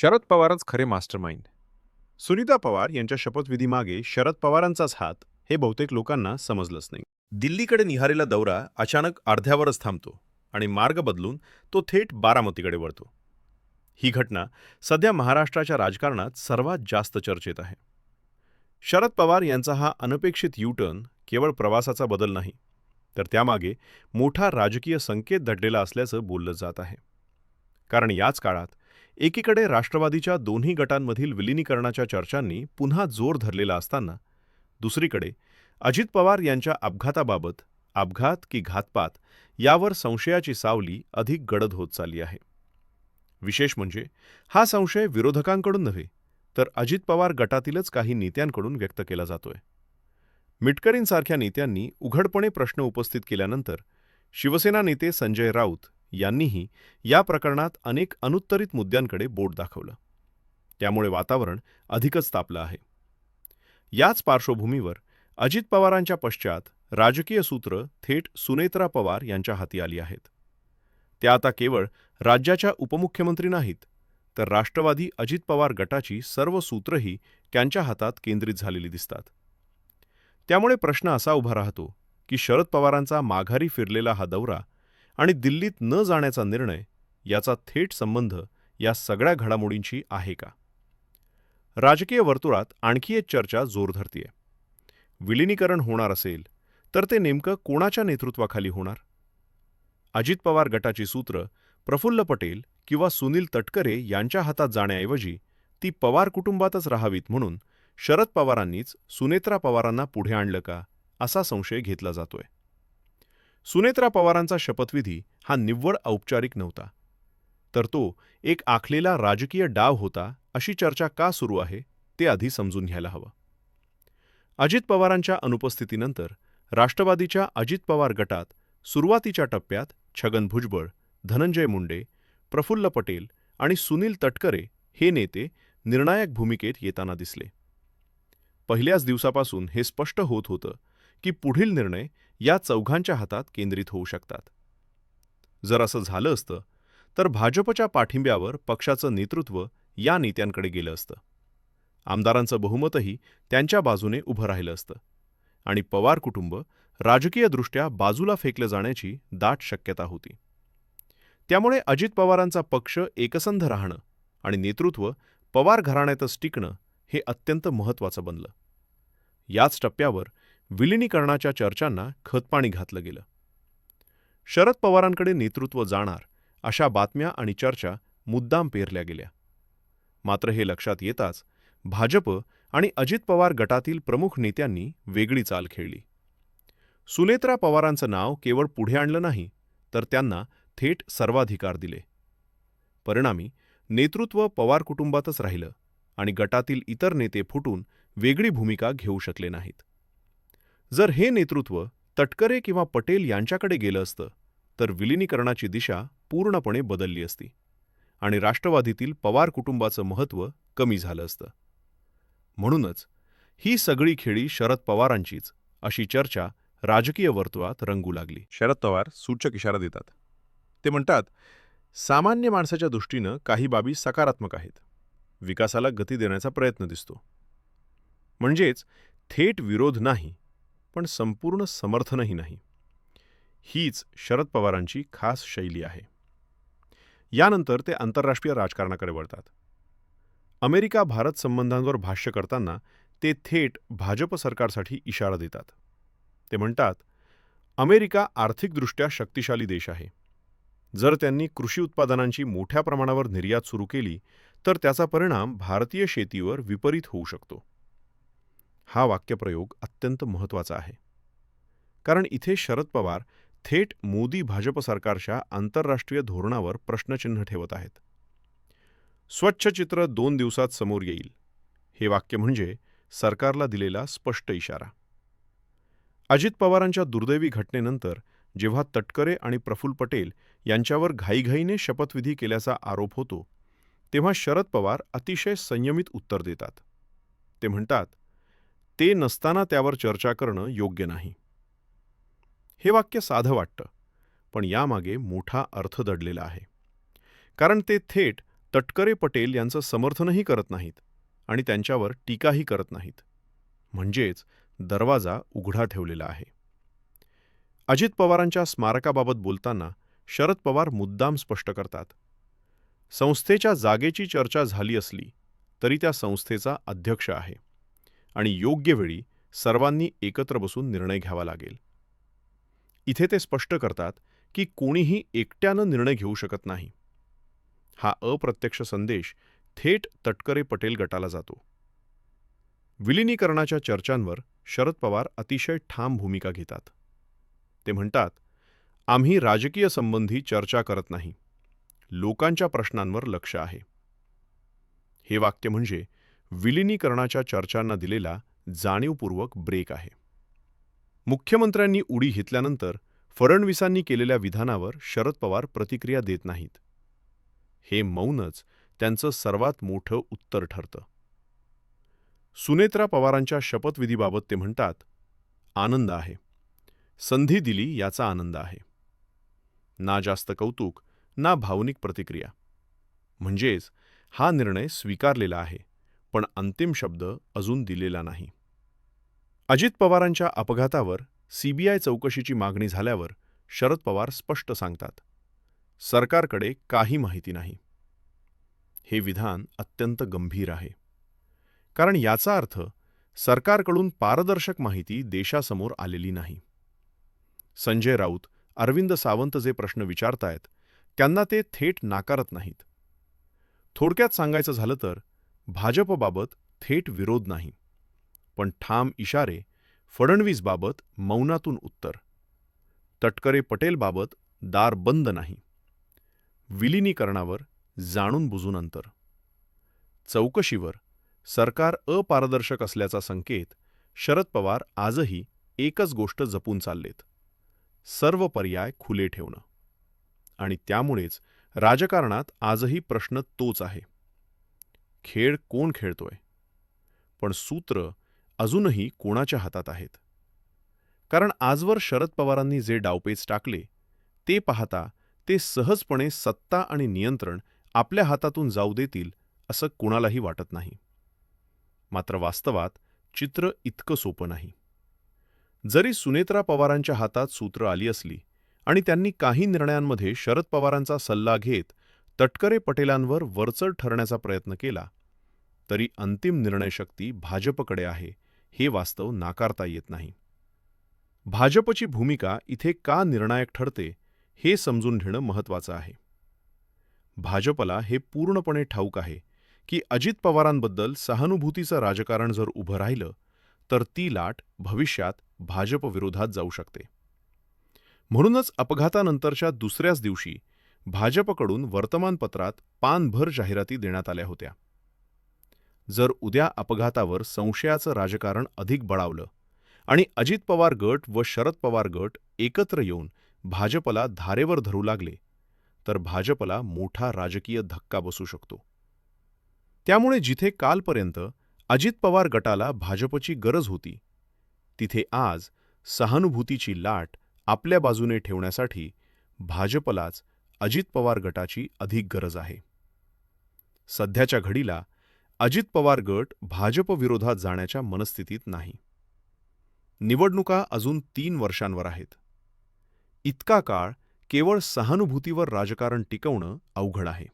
शरद पवारच खरे मास्टरमाइंड. सुनीता पवार यांच्या शपथविधीमागे शरद पवारांचाच हात हे बहुतेक लोकांना समजलंच नाही. दिल्लीकडे निहारेला दौरा अचानक अर्ध्यावरच थांबतो आणि मार्ग बदलून तो थेट बारामतीकडे वळतो. ही घटना सध्या महाराष्ट्राच्या राजकारणात सर्वात जास्त चर्चेत आहे. शरद पवार यांचा हा अनपेक्षित युटर्न केवळ प्रवासाचा बदल नाही तर त्यामागे मोठा राजकीय संकेत दडलेला असल्याचं बोललं जात आहे. कारण याच काळात एकीकडे राष्ट्रवादीच्या दोन्ही गटांमधील विलिनीकरणाच्या चर्चांनी पुन्हा जोर धरलेला असताना दुसरीकडे अजित पवार यांच्या अपघाताबाबत अपघात की घातपात यावर संशयाची सावली अधिक गडद होत चालली आहे. विशेष म्हणजे हा संशय विरोधकांकडून नव्हे तर अजित पवार गटातीलच काही नेत्यांकडून व्यक्त केला जातोय. मिटकरींसारख्या नेत्यांनी उघडपणे प्रश्न उपस्थित केल्यानंतर शिवसेना नेते संजय राऊत यांनीही या प्रकरणात अनेक अनुत्तरित मुद्द्यांकडे बोट दाखवलं. त्यामुळे वातावरण अधिकच तापलं आहे. याच पार्श्वभूमीवर अजित पवारांच्या पश्चात राजकीय सूत्र थेट सुनेत्रा पवार यांच्या हाती आली आहेत. त्या आता केवळ राज्याच्या उपमुख्यमंत्री नाहीत तर राष्ट्रवादी अजित पवार गटाची सर्व सूत्रही त्यांच्या हातात केंद्रित झालेली दिसतात. त्यामुळे प्रश्न असा उभा राहतो की शरद पवारांचा माघारी फिरलेला हा दौरा आणि दिल्लीत न जाण्याचा निर्णय याचा थेट संबंध या सगळ्या घडामोडींशी आहे का? राजकीय वर्तुळात आणखी एक चर्चा जोर धरतीये. विलिनीकरण होणार असेल तर ते नेमकं कोणाच्या नेतृत्वाखाली होणार? अजित पवार गटाची सूत्र प्रफुल्ल पटेल किंवा सुनील तटकरे यांच्या हातात जाण्याऐवजी ती पवार कुटुंबातच राहावीत म्हणून शरद पवारांनीच सुनेत्रा पवारांना पुढे आणलं का असा संशय घेतला जातोय. सुनेत्रा पवारांचा शपथविधी हा निव्वळ औपचारिक नव्हता. तर तो एक आखलेला राजकीय डाव होता अशी चर्चा का सुरू आहे ते आधी समजून घ्यायला हवं. अजित पवारांच्या अनुपस्थितीनंतर राष्ट्रवादीच्या अजित पवार गटात सुरुवातीच्या टप्प्यात छगन भुजबळ धनंजय मुंडे प्रफुल्ल पटेल आणि सुनील तटकरे हे नेते निर्णायक भूमिकेत येताना दिसले. पहिल्याच दिवसापासून हे स्पष्ट होत होतं की पुढील निर्णय या चौघांच्या हातात केंद्रित होऊ शकतात. जर असं झालं असतं तर भाजपच्या पाठिंब्यावर पक्षाचं नेतृत्व या नेत्यांकडे गेलं असतं. आमदारांचं बहुमतही त्यांच्या बाजूने उभं राहिलं असतं आणि पवार कुटुंब राजकीयदृष्ट्या बाजूला फेकलं जाण्याची दाट शक्यता होती. त्यामुळे अजित पवारांचा पक्ष एकसंध राहणं आणि नेतृत्व पवार घराण्यातच टिकणं हे अत्यंत महत्त्वाचं बनलं. याच टप्प्यावर विलिनीकरणाच्या चर्चांना खतपाणी घातलं गेलं. शरद पवारांकडे नेतृत्व जाणार अशा बातम्या आणि चर्चा मुद्दाम पेरल्या गेल्या. मात्र हे लक्षात येताच भाजप आणि अजित पवार गटातील प्रमुख नेत्यांनी वेगळी चाल खेळली. सुनेत्रा पवारांचं नाव केवळ पुढे आणलं नाही तर त्यांना थेट सर्वाधिकार दिले. परिणामी नेतृत्व पवार कुटुंबातच राहिलं आणि गटातील इतर नेते फुटून वेगळी भूमिका घेऊ शकले नाहीत. जर हे नेतृत्व तटकरे किंवा पटेल यांच्याकडे गेलं असतं तर विलिनीकरणाची दिशा पूर्णपणे बदलली असती आणि राष्ट्रवादीतील पवार कुटुंबाचं महत्त्व कमी झालं असतं. म्हणूनच ही सगळी खेळी शरद पवारांचीच अशी चर्चा राजकीय वर्तुळात रंगू लागली. शरद पवार सूचक इशारा देतात. ते म्हणतात सामान्य माणसाच्या दृष्टीनं काही बाबी सकारात्मक आहेत. विकासाला गती देण्याचा प्रयत्न दिसतो. म्हणजेच थेट विरोध नाही पण संपूर्ण समर्थनही नाही. हीच शरद पवारांची खास शैली आहे. यानंतर ते आंतरराष्ट्रीय राजकारणाकडे वळतात. अमेरिका भारत संबंधांवर भाष्य करताना ते थेट भाजप सरकारसाठी इशारा देतात. ते म्हणतात अमेरिका आर्थिकदृष्ट्या शक्तिशाली देश आहे. जर त्यांनी कृषी उत्पादनांची मोठ्या प्रमाणावर निर्यात सुरू केली तर त्याचा परिणाम भारतीय शेतीवर विपरीत होऊ शकतो. हा वाक्यप्रयोग अत्यंत महत्त्वाचा आहे. कारण इथे शरद पवार थेट मोदी भाजप सरकारच्या आंतरराष्ट्रीय धोरणावर प्रश्नचिन्ह ठेवत आहेत. स्वच्छ चित्र दोन दिवसात समोर येईल. हे वाक्य म्हणजे सरकारला दिलेला स्पष्ट इशारा. अजित पवारांच्या दुर्दैवी घटनेनंतर जेव्हा तटकरे आणि प्रफुल्ल पटेल यांच्यावर घाईघाईने शपथविधी केल्याचा आरोप होतो तेव्हा शरद पवार अतिशय संयमित उत्तर देतात. ते म्हणतात ते नसताना त्यावर चर्चा करणं योग्य नाही. हे वाक्य साधं वाटतं पण यामागे मोठा अर्थ दडलेला आहे. कारण ते थेट तटकरे पटेल यांचं समर्थनही करत नाहीत आणि त्यांच्यावर टीकाही करत नाहीत. म्हणजेच दरवाजा उघडा ठेवलेला आहे. अजित पवारांच्या स्मारकाबाबत बोलताना शरद पवार मुद्दाम स्पष्ट करतात. संस्थेच्या जागेची चर्चा झाली असली तरी त्या संस्थेचा अध्यक्ष आहे. आणि योग्य वेळी सर्वांनी एकत्र बसून निर्णय घ्यावा लागेल. इथे ते स्पष्ट करतात की कोणीही एकट्यानं निर्णय घेऊ शकत नाही. हा अप्रत्यक्ष संदेश थेट तटकरे पटेल गटाला जातो. विलिनीकरणाच्या चर्चांवर शरद पवार अतिशय ठाम भूमिका घेतात. ते म्हणतात आम्ही राजकीय संबंधी चर्चा करत नाही. लोकांच्या प्रश्नांवर लक्ष आहे. हे वाक्य म्हणजे विलिनीकरणाच्या चर्चांना दिलेला जाणीवपूर्वक ब्रेक आहे. मुख्यमंत्र्यांनी उडी घेतल्यानंतर फडणवीसांनी केलेल्या विधानावर शरद पवार प्रतिक्रिया देत नाहीत. हे मौनच त्यांचं सर्वात मोठं उत्तर ठरतं. सुनेत्रा पवारांच्या शपथविधीबाबत ते म्हणतात आनंद आहे. संधी दिली याचा आनंद आहे. ना जास्त कौतुक ना भावनिक प्रतिक्रिया. म्हणजेच हा निर्णय स्वीकारलेला आहे. पण अंतिम शब्द अजून दिलेला नाही. अजित पवारांच्या अपघातावर सीबीआय चौकशीची मागणी झाल्यावर शरद पवार स्पष्ट सांगतात सरकारकडे काही माहिती नाही. हे विधान अत्यंत गंभीर आहे. कारण याचा अर्थ सरकारकडून पारदर्शक माहिती देशासमोर आलेली नाही. संजय राऊत अरविंद सावंत जे प्रश्न विचारतायत त्यांना ते थेट नाकारत नाहीत. थोडक्यात सांगायचं झालं तर भाजपबाबत थेट विरोध नाही. पण ठाम इशारे फडणवीसबाबत मौनातून उत्तर. तटकरे पटेलबाबत दार बंद नाही. विलिनीकरणावर जाणून बुजून अंतर. चौकशीवर सरकार अपारदर्शक असल्याचा संकेत शरद पवार आजही एकच गोष्ट जपून चाललेत. सर्व पर्याय खुले ठेवणं. आणि त्यामुळेच राजकारणात आजही प्रश्न तोच आहे. खेळ कोण खेळतोय? पण सूत्र अजूनही कोणाच्या हातात आहेत? कारण आजवर शरद पवारांनी जे डावपेच टाकले ते पाहता ते सहजपणे सत्ता आणि नियंत्रण आपल्या हातातून जाऊ देतील असं कुणालाही वाटत नाही. मात्र वास्तवात चित्र इतकं सोपं नाही. जरी सुनेत्रा पवारांच्या हातात सूत्र आली असली आणि त्यांनी काही निर्णयांमध्ये शरद पवारांचा सल्ला घेत तटकरे पटेलांवर वरचढ ठरण्याचा प्रयत्न केला तरी अंतिम निर्णयशक्ती भाजपकडे आहे हे वास्तव नाकारता येत नाही. भाजपची भूमिका इथे का निर्णायक ठरते हे समजून घेणं महत्त्वाचं आहे. भाजपला हे पूर्णपणे ठाऊक आहे की अजित पवारांबद्दल सहानुभूतीचं राजकारण जर उभं राहिलं तर ती लाट भविष्यात भाजपविरोधात जाऊ शकते. म्हणूनच अपघातानंतरच्या दुसऱ्याच दिवशी भाजपकडून वर्तमानपत्रात पानभर जाहिराती देण्यात आल्या होत्या. जर उद्या अपघातावर संशयाचं राजकारण अधिक बळावलं आणि अजित पवार गट व शरद पवार गट एकत्र येऊन भाजपला धारेवर धरू लागले तर भाजपला मोठा राजकीय धक्का बसू शकतो. त्यामुळे जिथे कालपर्यंत अजित पवार गटाला भाजपची गरज होती तिथे आज सहानुभूतीची लाट आपल्या बाजूने ठेवण्यासाठी भाजपलाच अजित पवार गटाची अधिक गरज आहे. सध्याच्या घडीला अजित पवार गट भाजपविरोधात जाण्याच्या मनस्थितीत नाही. निवडणुका अजून तीन वर्षांवर आहेत. इतका काळ केवळ सहानुभूतीवर राजकारण टिकवणं अवघड आहे.